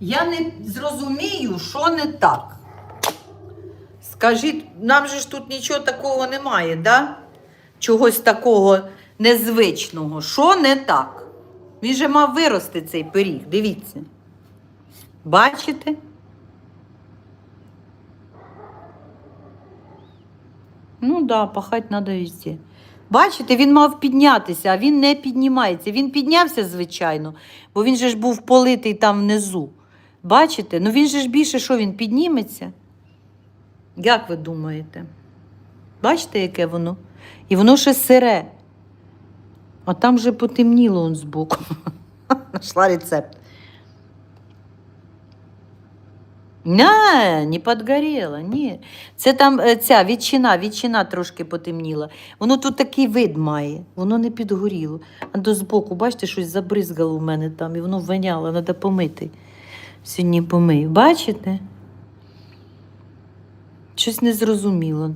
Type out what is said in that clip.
Я не зрозумію, що не так. Скажіть, нам же ж тут нічого такого немає, да? Чогось такого незвичного. Що не так? Він же мав вирости цей пиріг, дивіться. Бачите? Ну да, пахати треба везде. Бачите, він мав піднятися, а він не піднімається. Він піднявся, звичайно, бо він же ж був политий там внизу. Бачите? Ну він же ж більше що він підніметься? Як ви думаєте? Бачите, яке воно? І воно ще сире. А там же потемніло он збоку. Нашла рецепт. Не, не підгоріло, ні. Це там е, ця ветчина, ветчина трошки потемніла. Воно тут такий вид має, воно не підгоріло. А до збоку, бачите, щось забризгало в мене там, і воно воняло, треба помити. Сьогодні помив. Бачите? Щось незрозуміло.